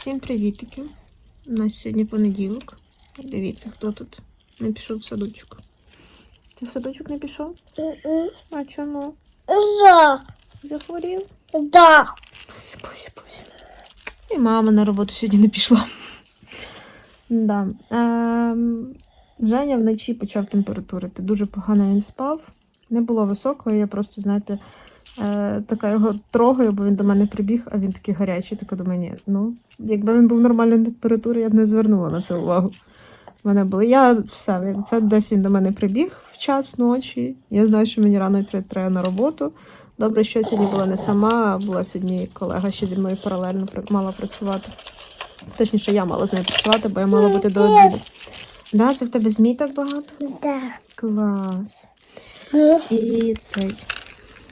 Всім привітики. У нас сьогодні понеділок. Дивіться, хто тут не пішов в садочок. Ти в садочок не пішов? А чому? Да. Захворів? Да. І мама на роботу сьогодні не пішла. Да. Ем, Женя вночі почав температурити. Дуже погано він спав. Не було високого, я просто, знаєте, е, така його трогаю, бо він до мене прибіг, а він такий гарячий. Така думаю, ні, ну, якби він був нормальної температури, я б не звернула на це увагу. В мене було. Я все, це десь він до мене прибіг в час ночі. Я знаю, що мені рано йти треба на роботу. Добре, що сьогодні була не сама, а була сьогодні колега, що зі мною паралельно мала працювати. Точніше, я мала з нею працювати, бо я мала бути до обіду. Да, це в тебе змій так багато? Да. Клас. І цей.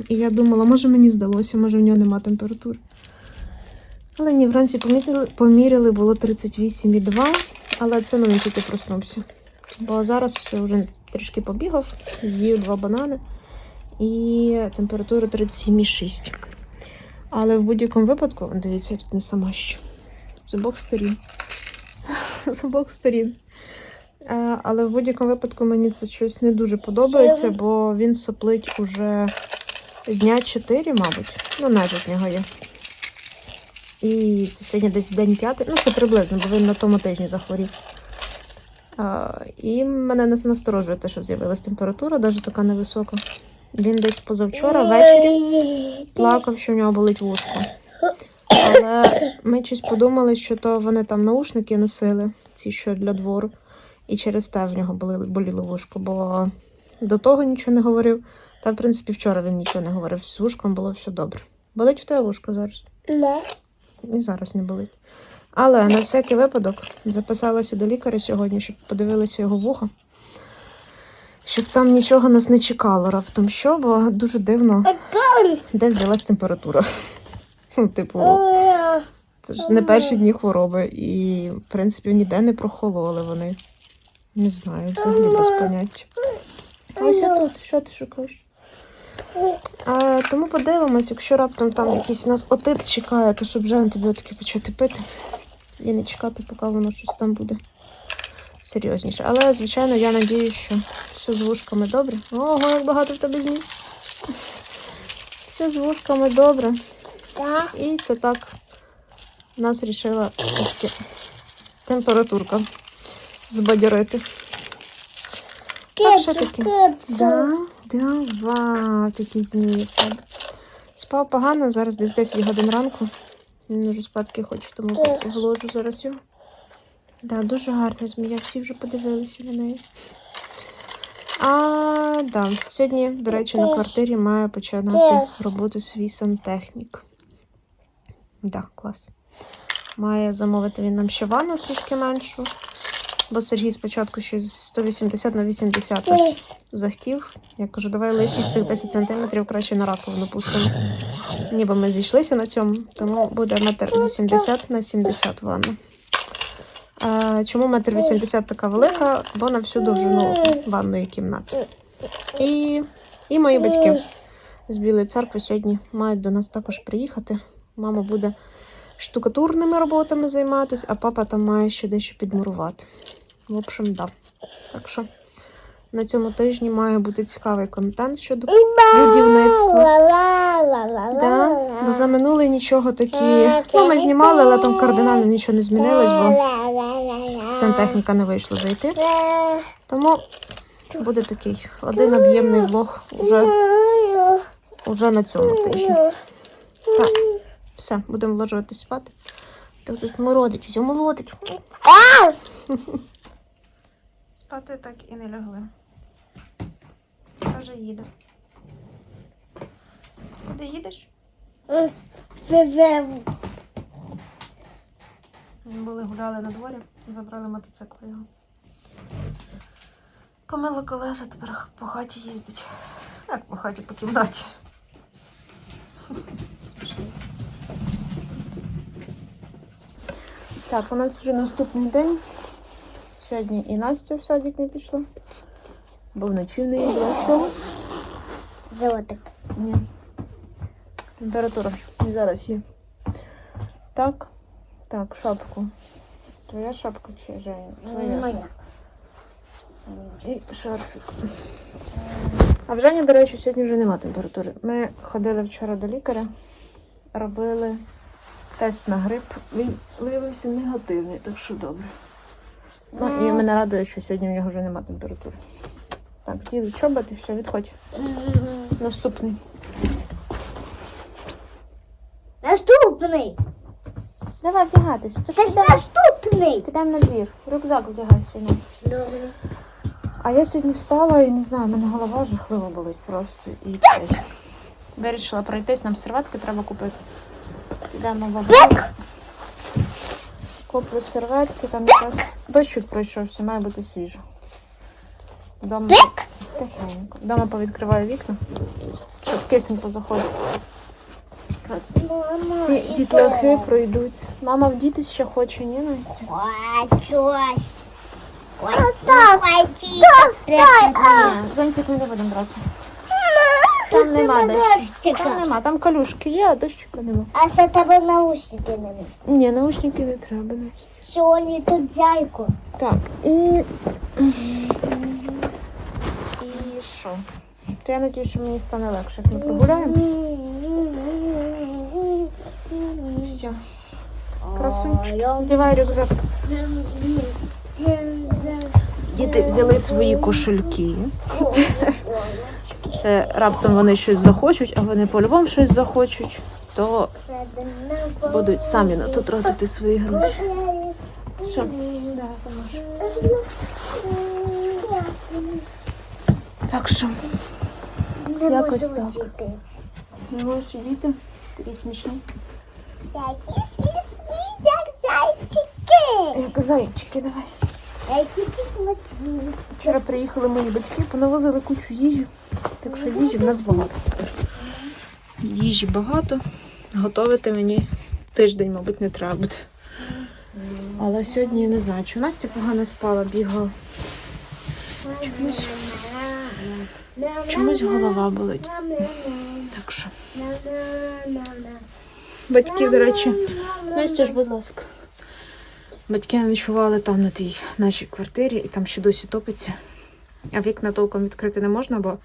І я думала, може мені здалося, може в нього нема температури. Але ні, вранці поміряли, поміряли було 38,2, але це ну він тільки проснувся. Бо зараз все вже трішки побігав, з'їв два банани і температура 37,6. Але в будь-якому випадку, дивіться, я тут не сама що. З обох сторін. З обох сторін. Е, Але в будь-якому випадку мені це щось не дуже подобається, бо він соплить уже дня 4, мабуть. Ну, навіть в нього є. І це сьогодні десь день п'ятий. Ну, це приблизно, бо він на тому тижні захворів. А, і мене не насторожує те, що з'явилась температура, навіть така невисока. Він десь позавчора ввечері плакав, що в нього болить вушко. Але ми щось подумали, що то вони там наушники носили, ці що для двору, і через те в нього боліло вушко, бо до того нічого не говорив. Та, в принципі, вчора він нічого не говорив. З вушком було все добре. Болить в тебе вушко зараз? Да. І зараз не болить. Але на всякий випадок записалася до лікаря сьогодні, щоб подивилися його вухо. Щоб там нічого нас не чекало раптом що, бо дуже дивно, де взялась температура. Ну, Типу, це ж не перші дні хвороби, і, в принципі, ніде не прохололи вони. Не знаю, взагалі без поняття. Ось я тут, що ти шукаєш? А, тому подивимось, якщо раптом там якийсь нас отит чекає, то щоб вже антибіотики почати пити. І не чекати, поки воно щось там буде серйозніше. Але, звичайно, я надію, що все з вушками добре. Ого, як багато в тебе змій. Все з вушками добре. І це так нас рішила температурка збадьорити. Так, що таке? Да, да, вау, такі змії. Спав погано, зараз десь 10 годин ранку. Він уже спадки хоче, тому вложу зараз його. Да, дуже гарна змія, всі вже подивилися на неї. А, да. Сьогодні, до речі, на квартирі має починати роботу свій сантехнік. Да, клас. Має замовити він нам ще ванну трішки меншу. Бо Сергій спочатку щось 180 на 80 аж Yes. захотів. Я кажу, давай лишніх цих 10 сантиметрів краще на раковину пустимо. Ніби ми зійшлися на цьому, тому буде метр 80 на 70 ванна. А, чому метр 80 така велика? Бо на всю довжину ванної кімнати. І, і мої батьки з Білої церкви сьогодні мають до нас також приїхати. Мама буде штукатурними роботами займатися, а папа там має ще дещо підмурувати. В общем, да. Так що на цьому тижні має бути цікавий контент щодо будівництва. Да, бо за минулий нічого такі. Ну, ми знімали, але там кардинально нічого не змінилось, бо сантехніка не вийшло зайти. Тому буде такий один об'ємний влог уже, уже на цьому тижні. Так, все, будемо вложуватись спати. Так тут молодич, все молодич. Спати так і не лягли. Каже, їде. Куди їдеш? Ми були гуляли на дворі, забрали мотоцикл його. Помила колеса, тепер по хаті їздить. Як по хаті, по кімнаті. Так, у нас вже наступний день. Сьогодні і Настя в садик не пішла. Бо вночі в неї було що? Животик. Ні. Температура і зараз є. Так. Так, шапку. Твоя шапка чи Женя? Твоя. Моя. І шарфік. А в Жені, до речі, сьогодні вже нема температури. Ми ходили вчора до лікаря, робили тест на грип. Він виявився негативний, так що добре. Ну і мене радує, що сьогодні в нього вже нема температури. Так, діли чоботи, все, відходь. Наступний. Наступний. Давай вдягатися. Це ж наступний. Підемо на двір. Рюкзак вдягай свій Настя. Добре. А я сьогодні встала і не знаю, в мене голова жахливо болить просто. І вирішила пройтись, нам серветки треба купити. Підемо в. Куплю серветки, там якраз дощик пройшовся, має бути свіжо. Вдома тихенько. Вдома повідкриваю вікна, щоб кисенько заходить. Ці дітлахи пройдуть. Мама вдітись ще хоче, ні, Настя? Хочу. Зонтик ми не будемо брати. Там нема дощу. Там нема, там калюшки є, а дощика нема. А за тебе наушники не треба. Ні, наушники не треба. Сьогодні тут зайку. Так, і. І що? То я надію, що мені стане легше, як ми прогуляємо. Все. Красунчик. Одягай рюкзак. Діти взяли свої кошельки. Це раптом вони щось захочуть, а вони по-любому щось захочуть, то будуть самі на то тратити свої гроші. Що? Так що, Не Якось можу так. не можеш діти? Такі смішні. Які смішні, як зайчики. Як зайчики, давай. Вчора приїхали мої батьки, понавозили кучу їжі. Так що їжі в нас багато тепер. Їжі багато. Готовити мені тиждень, мабуть, не треба буде. Але сьогодні я не знаю, чи Настя погано спала, бігала. Чомусь, чомусь голова болить. Так що. Батьки, до речі, Настя ж, будь ласка. Батьки ночували там на тій нашій квартирі, і там ще досі топиться. А вікна толком відкрити не можна, бо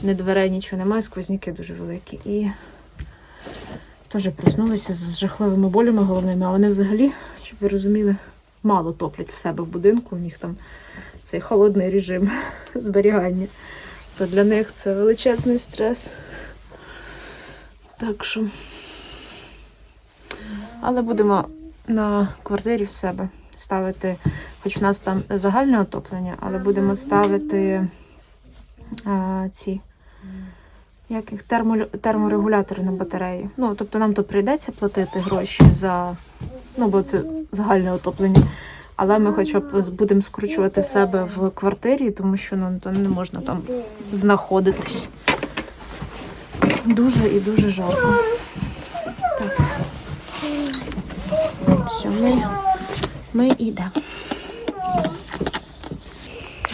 ні дверей, нічого немає, сквозняки дуже великі. І теж проснулися з жахливими болями головними, а вони взагалі, щоб ви розуміли, мало топлять в себе в будинку. У них там цей холодний режим зберігання. То для них це величезний стрес. Так що. Але будемо на квартирі в себе ставити, хоч в нас там загальне отоплення, але будемо ставити а, ці як їх, термо, терморегулятори на батареї. Ну, тобто нам то прийдеться платити гроші за, ну, бо це загальне отоплення. Але ми хоча б будемо скручувати в себе в квартирі, тому що ну, то не можна там знаходитись. Дуже і дуже жарко. Так. Все, ми, ми йдемо.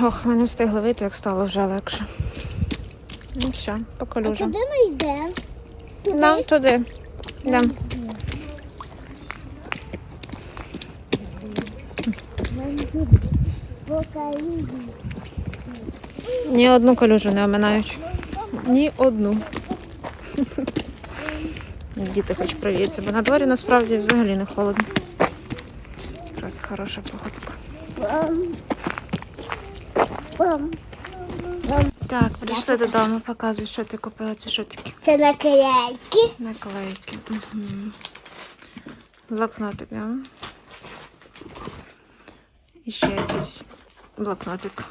Ох, ми не встигли вийти, як стало вже легше. Ну все, по калюжам. Куди ми йдемо? Нам туди. Йдемо. Ні одну калюжу не оминають. Ні одну. Діти хоч провіються, бо на дворі насправді взагалі не холодно. Якраз хороша погодка. Так, прийшли додому, показуй, що ти купила. Це що таке? Це наклейки. Наклейки. Угу. Блокнотик, да? І ще якийсь блокнотик.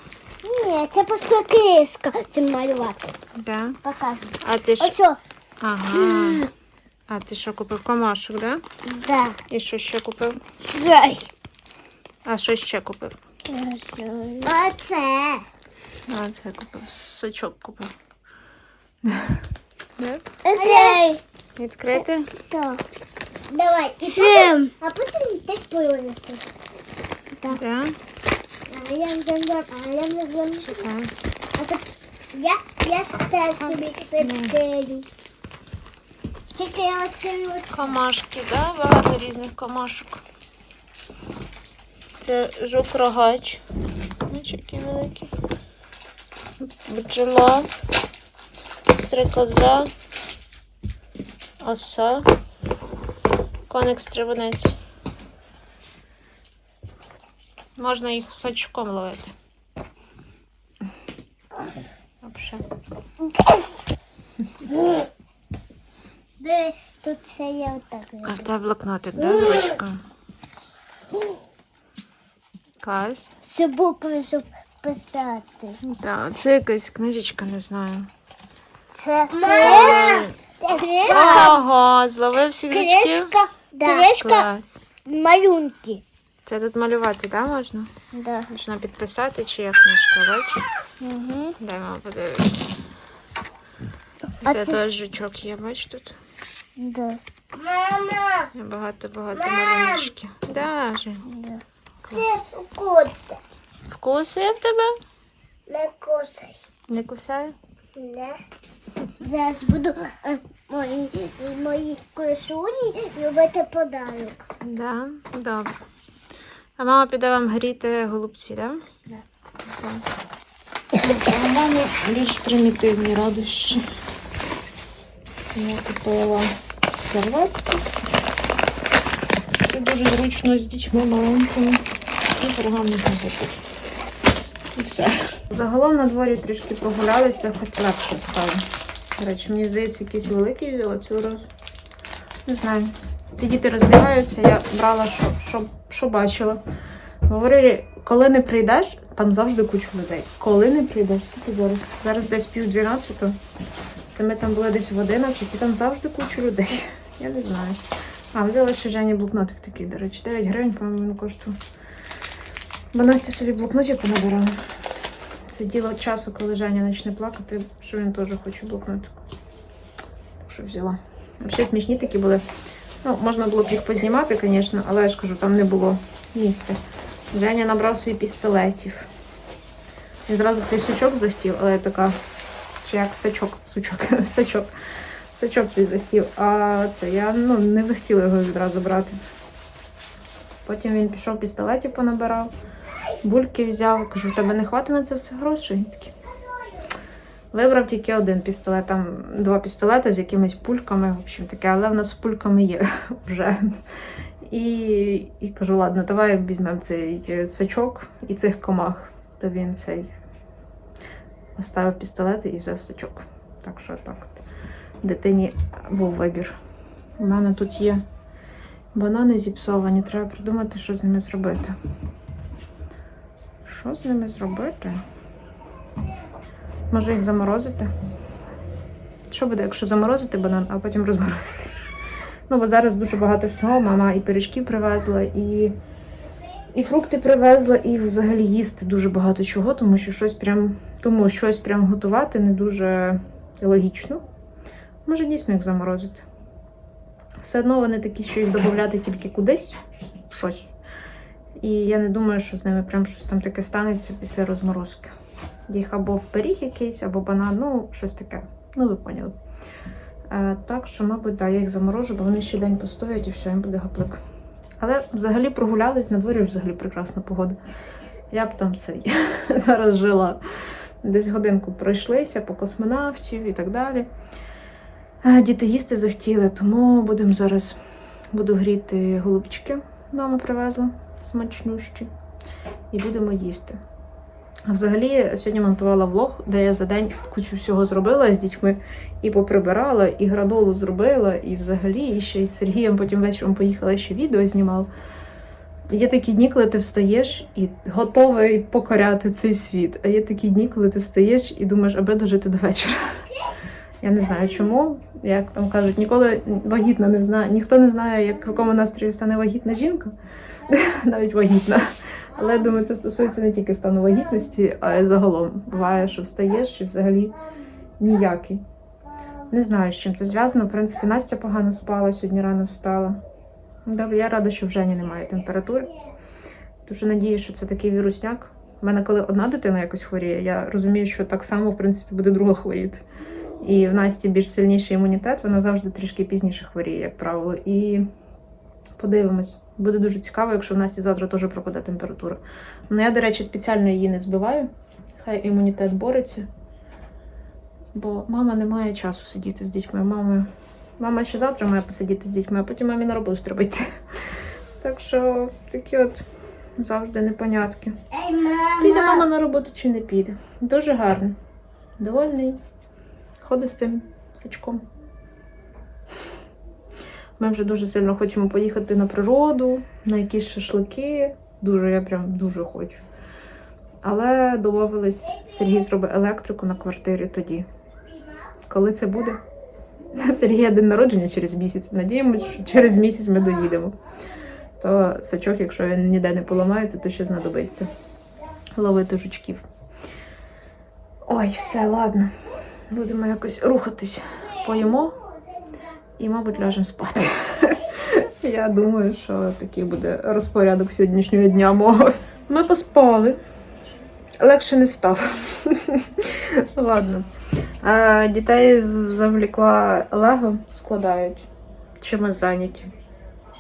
Ні, це просто киска. Це малювати. Да? Покажу. А ти Ось що. Ага. А ти що купив комашок, да? Да. І що ще купив? Дай. А що ще купив? Оце. А, це купив. Сачок купив. Да? Окей. Відкрити? Так. Давай. І потім, а потім десь повністю. Да? А я взяла, а я взяла. Чекай. А то я, я теж собі відкрию. Тільки я відкрию оце. Комашки, да? Багато різних комашок. Це жук-рогач. Який великий. Бджола, стрикоза, оса, коник стрибунець. Можна їх сачком ловити. Вообще. Де тут ще є отак. А в тебе блокнотик, да, з Клас. Щоб букви щоб писати. Так, це якась книжечка, не знаю. Це книжка. Ого, зловив всіх жучків? Книжка. Книжка. Клас. Малюнки. Це тут малювати, так, можна? Да. Можна підписати, чи як книжка, бачиш? Угу. Дай мама подивитися. А Це це- теж жучок є, бач тут. Да. Мама. Багато-багато малюночків. Да, Жень. Да. Клас. Куця. Вкусує в тебе? Не кусай. Не кусає? Не. Зараз буду е, мої, мої красуні робити подарок. Да, добре. А мама піде вам гріти голубці, так? Да. У мене більш примітивні радощі. Я купила серветки. Це дуже зручно з дітьми маленькими. І комп'ютер. І все. Загалом на дворі трішки прогулялися, хоч легше стало. До речі, мені здається, якийсь великий взяла цю раз. Не знаю. Ці діти розбігаються, я брала, що, що, що бачила. Говорили, коли не прийдеш, там завжди куча людей. Коли не прийдеш, скільки зараз? Зараз десь пів дванадцятого. Це ми там були десь в 11, і там завжди куча людей. Я не знаю. А, взяла ще Жені блокнотик такий, до речі, 9 гривень, по-моєму, коштував. Бо Настя собі блокнотик понабирала. Це діло часу, коли Женя почне плакати, що він теж хоче блокнотик. Так що взяла. Взагалі смішні такі були. Ну, можна було б їх познімати, звісно, але я ж кажу, там не було місця. Женя набрав собі пістолетів. Він зразу цей сучок захотів, але я така, чи як сачок, сучок, сачок. Сачок цей захотів. А це я ну, не захотіла його відразу брати. Потім він пішов пістолетів понабирав, бульки взяв. Кажу, в тебе не хватить на це все грошей. Такий, Вибрав тільки один пістолет, там два пістолети з якимись пульками, в общем таке, але в нас пульками є вже. І, і кажу, ладно, давай візьмемо цей е, сачок і цих комах. То він цей оставив пістолети і взяв сачок. Так що так. Дитині був вибір. У мене тут є банани зіпсовані, треба придумати, що з ними зробити. Що з ними зробити? Може їх заморозити? Що буде, якщо заморозити банан, а потім розморозити? Ну, бо зараз дуже багато всього. Мама і пиріжки привезла, і, і фрукти привезла, і взагалі їсти дуже багато чого, тому що щось прям, тому щось прям готувати не дуже логічно. Може, дійсно їх заморозити. Все одно вони такі, що їх додати тільки кудись, щось. І я не думаю, що з ними прям щось там таке станеться після розморозки. Їх або в пиріг якийсь, або банан, ну, щось таке. Ну, ви поняли. Е, так що, мабуть, да, я їх заморожу, бо вони ще день постоять і все, їм буде гаплик. Але взагалі прогулялись, на дворі взагалі прекрасна погода. Я б там цей зараз жила. Десь годинку пройшлися по космонавтів і так далі. Е, Діти їсти захотіли, тому будемо зараз буду гріти голубчики. Мама привезла смачнющі. І будемо їсти. А взагалі сьогодні монтувала влог, де я за день кучу всього зробила з дітьми і поприбирала, і градолу зробила, і взагалі і ще й з Сергієм потім вечором поїхала ще відео знімала. Є такі дні, коли ти встаєш і готовий покоряти цей світ. А є такі дні, коли ти встаєш і думаєш, аби дожити до вечора. Я не знаю чому. Як там кажуть, ніколи вагітна не знає, ніхто не знає, як в якому настрої стане вагітна жінка, навіть вагітна. Але я думаю, це стосується не тільки стану вагітності, а й загалом. Буває, що встаєш і взагалі ніякий. Не знаю, з чим це зв'язано. В принципі, Настя погано спала, сьогодні рано встала. Я рада, що в Жені немає температури. Дуже надію, що це такий вірусняк. У мене, коли одна дитина якось хворіє, я розумію, що так само, в принципі, буде друга хворіти. І в Насті більш сильніший імунітет, вона завжди трішки пізніше хворіє, як правило. І подивимось, Буде дуже цікаво, якщо в Насті завтра теж пропаде температура. Ну, я, до речі, спеціально її не збиваю. Хай імунітет бореться. Бо мама не має часу сидіти з дітьми. Мама, мама ще завтра має посидіти з дітьми, а потім мамі на роботу треба йти. Так що такі от завжди непонятки. Піде мама на роботу чи не піде. Дуже гарно. Довольний. Ходить з цим сачком. Ми вже дуже сильно хочемо поїхати на природу, на якісь шашлики. Дуже, я прям дуже хочу. Але домовились, Сергій зробить електрику на квартирі тоді. Коли це буде? Сергія день народження через місяць. Надіємося, що через місяць ми доїдемо. То сачок, якщо він ніде не поламається, то ще знадобиться ловити жучків. Ой, все, ладно. Будемо якось рухатись. Поїмо і, мабуть, ляжемо спати. Я думаю, що такий буде розпорядок сьогоднішнього дня мого. Ми поспали. Легше не стало. Ладно. А, дітей завлікла Лего, складають. Чимось зайняті.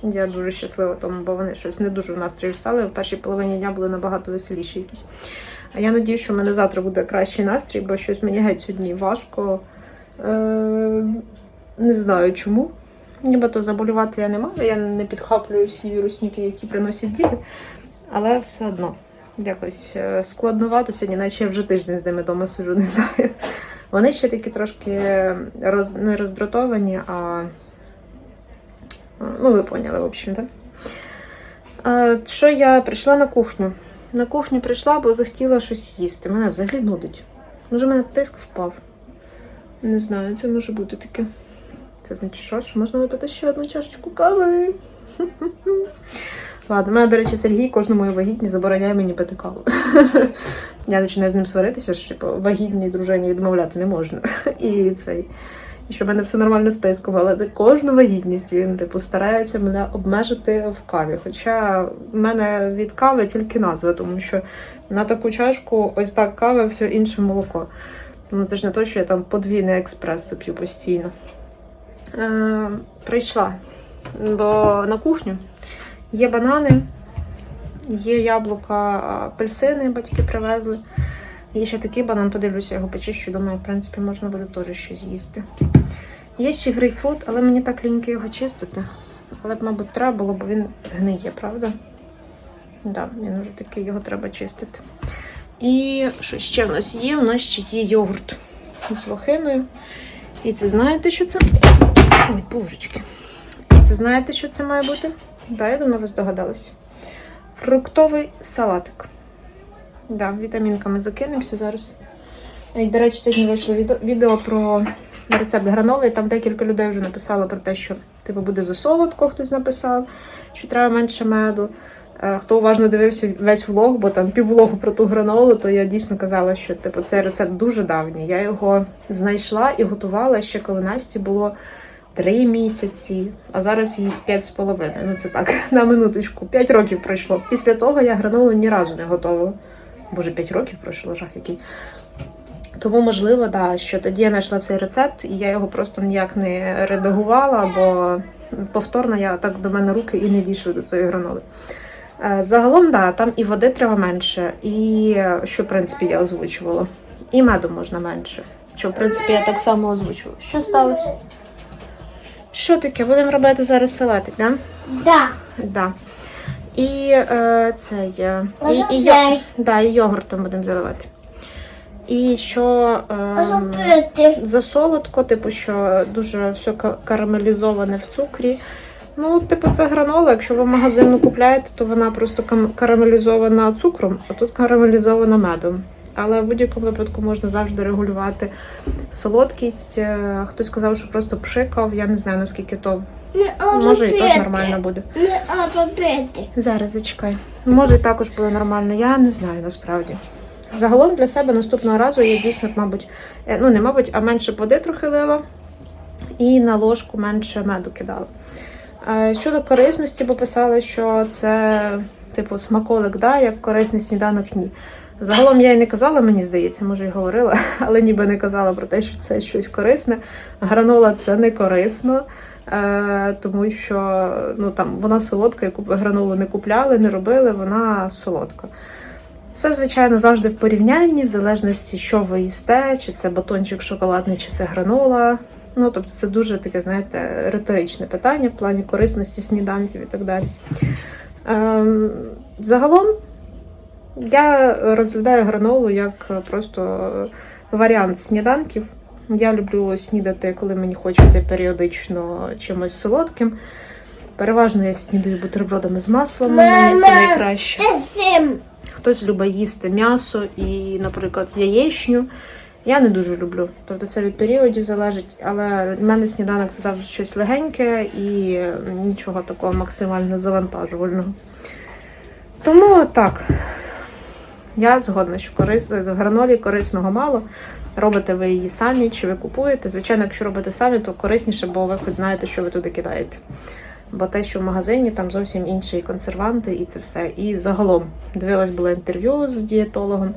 Я дуже щаслива тому, бо вони щось не дуже в настрої встали. В першій половині дня були набагато веселіші якісь. А я надію, що в мене завтра буде кращий настрій, бо щось мені геть сьогодні важко. Е, не знаю чому. Нібито заболювати я не маю, я не підхоплюю всі вірусніки, які приносять діти, але все одно якось е, складновато сьогодні, наче я вже тиждень з ними вдома сижу, не знаю. Вони ще такі трошки роз, не роздратовані, а ну, ви поняли, в общем, так? Що я прийшла на кухню? На кухню прийшла, бо захотіла щось їсти. Мене взагалі нудить. Може, в мене тиск впав. Не знаю, це може бути таке. Це значить, що ж, можна випити ще одну чашечку кави. Ладно, мене, до речі, Сергій кожному моїй вагітні забороняє мені пити каву. Я починаю з ним сваритися, що типу, вагітній дружині відмовляти не можна. І цей. І що в мене все нормально з тиском, але кожну вагітність він типу старається мене обмежити в каві. Хоча в мене від кави тільки назва, тому що на таку чашку ось так кави, все інше молоко. Тому це ж не то, що я там подвійне експресо п'ю постійно. Е, прийшла, бо на кухню є банани, є яблука, апельсини, батьки привезли. Є ще такий банан, подивлюся, його почищу. Думаю, в принципі, можна буде теж щось з'їсти. Є ще грейпфрут, але мені так ліньки його чистити. Але б, мабуть, треба було, бо він згниє, правда? Так, да, він уже такий, його треба чистити. І що ще в нас є? У нас ще є йогурт з лохиною. І це знаєте, що це? Ой, божечки. Це знаєте, що це має бути? Да, я думаю, ви здогадалися. Фруктовий салатик. Да, вітамінками закинемося зараз. І, до речі, сьогодні вийшло відео, відео про рецепт граноли. і Там декілька людей вже написало про те, що типу буде засолодко, хтось написав, що треба менше меду. Е, Хто уважно дивився весь влог, бо там піввлогу про ту гранолу, то я дійсно казала, що типу цей рецепт дуже давній. Я його знайшла і готувала ще коли Насті було три місяці, а зараз їй п'ять з половиною. Ну це так, на минуточку. П'ять років пройшло. Після того я гранолу ні разу не готувала. Боже, 5 років пройшло жах який. Тому, можливо, да, що тоді я знайшла цей рецепт, і я його просто ніяк не редагувала, бо повторно я так до мене руки і не дійшли до цієї граноли. Е, Загалом, да, там і води треба менше, і е, що, в принципі, я озвучувала. І меду можна менше. Що, в принципі, я так само озвучувала. Що сталося? Що таке? Будемо робити зараз салатик, да? Да. Да. І е, цей. е, І, і, йо- да, і йогуртом будемо заливати. І що ем, Ожапляти. за солодко, типу, що дуже все ка- карамелізоване в цукрі. Ну, типу, це гранола. Якщо ви в магазину купляєте, то вона просто кам- карамелізована цукром, а тут карамелізована медом. Але в будь-якому випадку можна завжди регулювати солодкість. Е, Хтось сказав, що просто пшикав. Я не знаю наскільки то Не може і теж нормально буде. Зараз зачекай. Може, і також буде нормально, я не знаю насправді. Загалом для себе наступного разу я дійсно, мабуть, е, ну не мабуть, а менше води трохи лила і на ложку менше меду кидала. Е, Щодо корисності, бо писали, що це типу смаколик, да, як корисний сніданок ні. Загалом я і не казала, мені здається, може і говорила, але ніби не казала про те, що це щось корисне. Гранола це не корисно. Е, тому що ну, там, вона солодка, яку ви гранулу не купляли, не робили, вона солодка. Все, звичайно, завжди в порівнянні, в залежності, що ви їсте, чи це батончик шоколадний, чи це гранула. Ну, тобто, це дуже таке, знаєте, риторичне питання в плані корисності сніданків і так далі. Ем, загалом, я розглядаю гранолу як просто варіант сніданків. Я люблю снідати, коли мені хочеться періодично чимось солодким. Переважно я снідаю бутербродами з маслом, мені це найкраще. Хтось любить їсти м'ясо і, наприклад, яєчню. Я не дуже люблю. Тобто це від періодів залежить, але в мене сніданок це завжди щось легеньке і нічого такого максимально завантажувального. Тому так, я згодна, що корис... в гранолі корисного мало. Робите ви її самі чи ви купуєте. Звичайно, якщо робите самі, то корисніше, бо ви хоч знаєте, що ви туди кидаєте. Бо те, що в магазині, там зовсім інші консерванти, і це все. І загалом дивилась було інтерв'ю з дієтологом.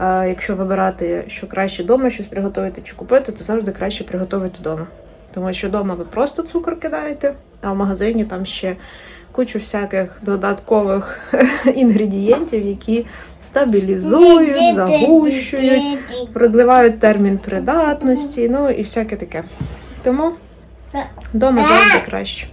Е, Якщо вибирати, що краще вдома щось приготувати чи купити, то завжди краще приготувати вдома. Тому що вдома ви просто цукор кидаєте, а в магазині там ще кучу всяких додаткових інгредієнтів, які стабілізують, загущують, продливають термін придатності, ну і всяке таке. Тому вдома завжди краще.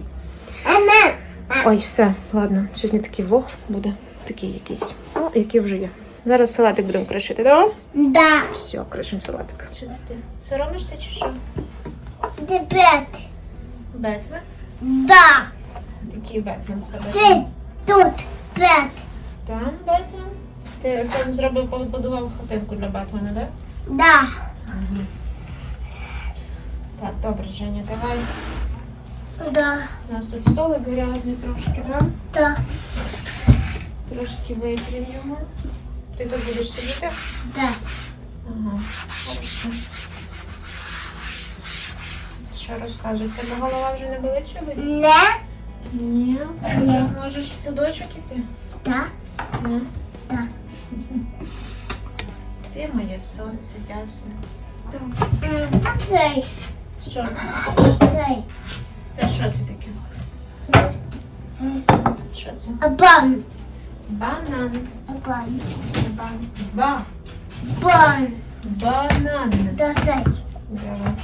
Ой, все, ладно. Сьогодні такий влог буде такий якийсь. Ну, який вже є. Зараз салатик будемо кришити, так? Да. Все, кришимо салатик. Що це ти? Соромишся чи що? Тепер. Бетмен? Да. Який Бетмен в тебе? Це тут. П'ять. Там Бетмен? Ти там зробив, побудував хатинку для Бетмена, так? Да. Так, добре, Женя, давай. Да. У нас тут столик грязний трошки, так? Да. Трошки витрім його. Ти тут будеш сидіти? Да. Ага, хорошо. Що розказують? Тебе голова вже не болить сьогодні? Не. Ні. Ні. Можеш в садочок іти? Да. Ні. Да. Ти моє сонце, ясно. Так. А цей. Що? Цей. Це що це таке? Що це? Абан. Банан. Абан. Бан. Ба. Бан. Банан. Да цей. Давай.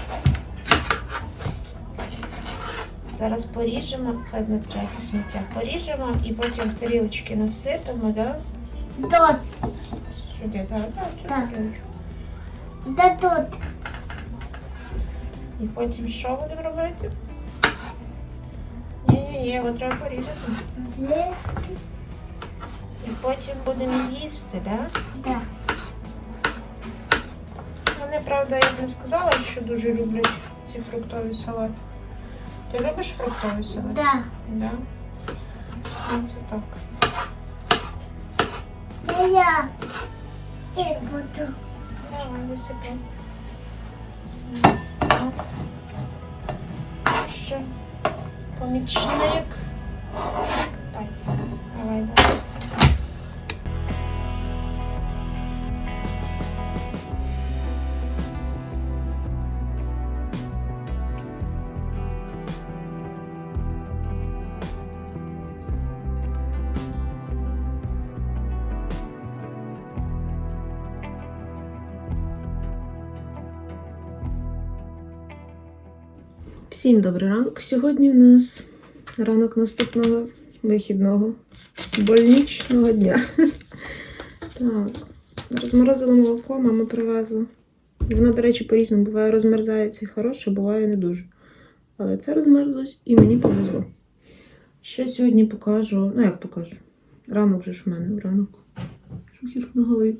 Зараз поріжемо, це не це сміття. Поріжемо і потім в тарілочки насипемо, да? Тут. Сюди, так, так, цю тарілочку. Да тут. І потім що будемо робити? Ні-ні-ні, його треба порізати. Це. І потім будемо їсти, так? да? Да. Вони, правда, я б не сказала, що дуже люблять ці фруктові салати. Ти любиш фруктовий салат? Да. Да? Ну, це так. Да я. Я буду. Давай, висипай. Ще помічник. Капець. Давай, давай. Всім добрий ранок. Сьогодні у нас ранок наступного вихідного больничного дня. Так, розморозила молоко, мама привезла. І воно, до речі, по-різному буває розмерзається і хороше, буває не дуже. Але це розмерзлось і мені повезло. Ще сьогодні покажу, ну як покажу? Ранок же ж у мене ранок. Шухір на голові.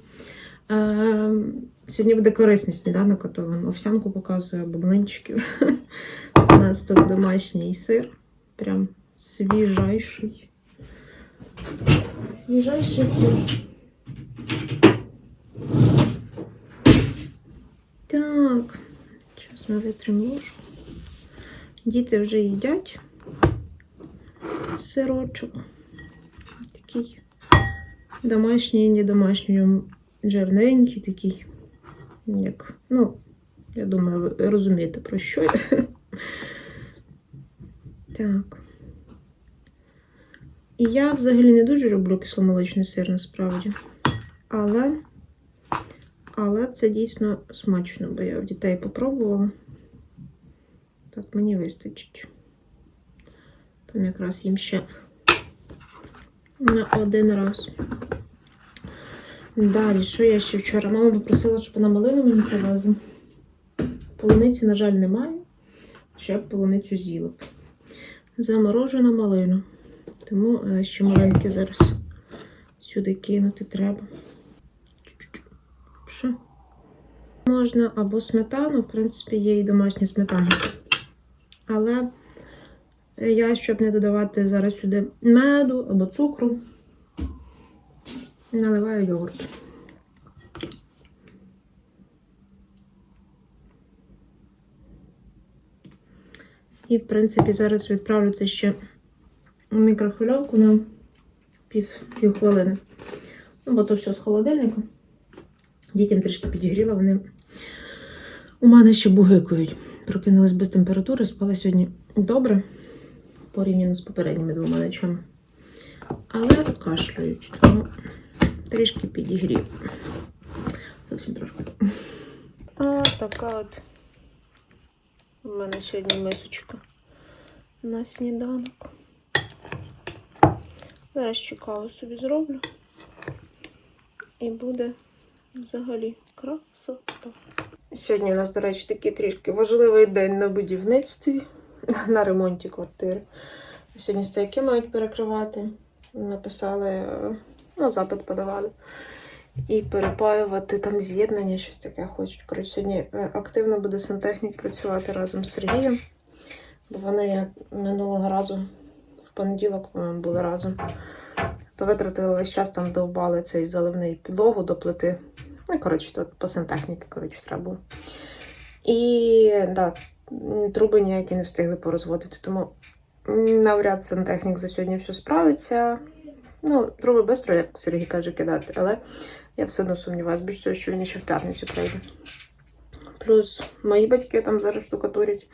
Ем, сьогодні буде корисний сніданок, а то вам овсянку показую або блинчиків. У нас тут домашній сир. Прям свіжайший. Свіжайший сир. Так. Зараз ми витримо ложку. Діти вже їдять сирочок. Такий домашній, не домашній, жирненький такий. Як, ну, я думаю, ви розумієте, про що я. Так. І я взагалі не дуже люблю кисломолочний сир насправді. Але, але це дійсно смачно, бо я в дітей попробувала. Так, мені вистачить. Там якраз їм ще на один раз. Далі, що я ще вчора? Мама попросила, щоб вона малину мені привезла. Полуниці, на жаль, немає. Ще полуницю з'їла б. Заморожена малина. Тому е, ще маленьке зараз сюди кинути треба. Що? Можна або сметану, в принципі, є і домашня сметана. Але я, щоб не додавати зараз сюди меду або цукру, наливаю йогурт. І, в принципі, зараз відправлю це ще у мікрохвильовку на пів, пів хвилини. Ну, бо то все з холодильника. Дітям трішки підігріла, вони у мене ще бугикують. Прокинулись без температури, спали сьогодні добре, порівняно з попередніми двома ночами. Але кашляють, тому трішки підігрів. Зовсім трошки. А, така от. У мене сьогодні мисочка на сніданок. Зараз чекаю собі зроблю. І буде взагалі красота. Сьогодні у нас, до речі, такий трішки важливий день на будівництві, на ремонті квартири. Сьогодні стояки мають перекривати. Написали, е, ну, запит подавали. І перепаювати там з'єднання, щось таке хочуть. Коротше, сьогодні е, активно буде сантехнік працювати разом з Сергієм. Бо вони минулого разу, в понеділок, по-моєму, були разом. То витратили весь час, там довбали цей заливний підлогу до плити. Ну, коротше, тут по сантехніки, коротше, треба було. І да, труби ніякі не встигли порозводити, тому навряд сантехнік за сьогодні все справиться. Ну, труби швидко, як Сергій каже, кидати, але я все одно сумніваюся, всього, що він ще в п'ятницю прийде. Плюс мої батьки там зараз штукатурять,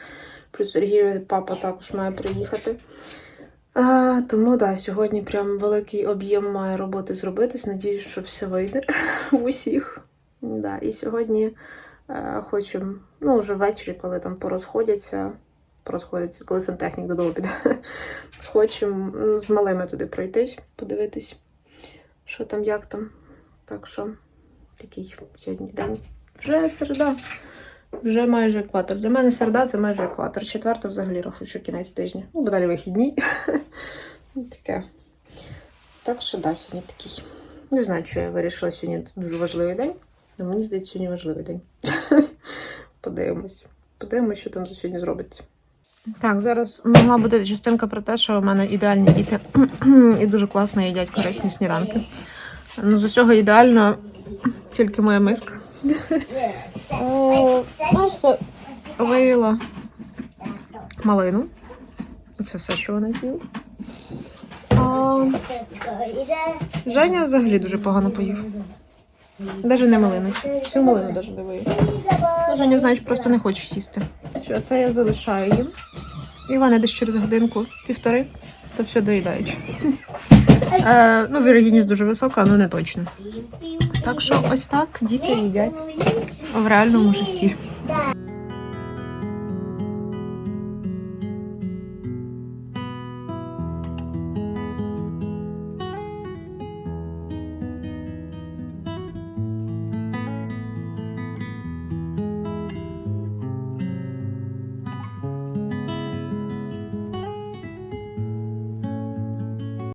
плюс Сергій папа також має приїхати. А, тому да, сьогодні прям великий об'єм має роботи зробитись. Надіюсь, що все вийде в усіх. Да, і сьогодні е, хочемо, ну, вже ввечері, коли там порозходяться, порозходяться, коли сантехнік додому піде. Хочемо з малими туди пройтись, подивитись, що там, як там. Так що такий сьогодні день. Вже середа. Вже майже екватор. Для мене середа це майже екватор. Четверта взагалі рахую, що кінець тижня. Ну, бо далі вихідні. Таке. Так що да, сьогодні такий. Не знаю, що я вирішила сьогодні дуже важливий день. Але мені здається, сьогодні важливий день. Подивимось. Подивимось, що там за сьогодні зробиться. Так, зараз могла бути частинка про те, що у мене ідеальні діти і дуже класно їдять корисні сніданки. Ну, з усього ідеально тільки моя миска. О, Настя виїла малину. Це все, що вона з'їла. Женя взагалі дуже погано поїв. Навіть не малину. Всю малину навіть не виїв. Ну, Женя, знаєш, просто не хоче їсти. Що, Це я залишаю їм. І вони десь через годинку, півтори, то все доїдають. Е, ну, вірогідність дуже висока, але не точно. Так що ось так діти їдять в реальному житті.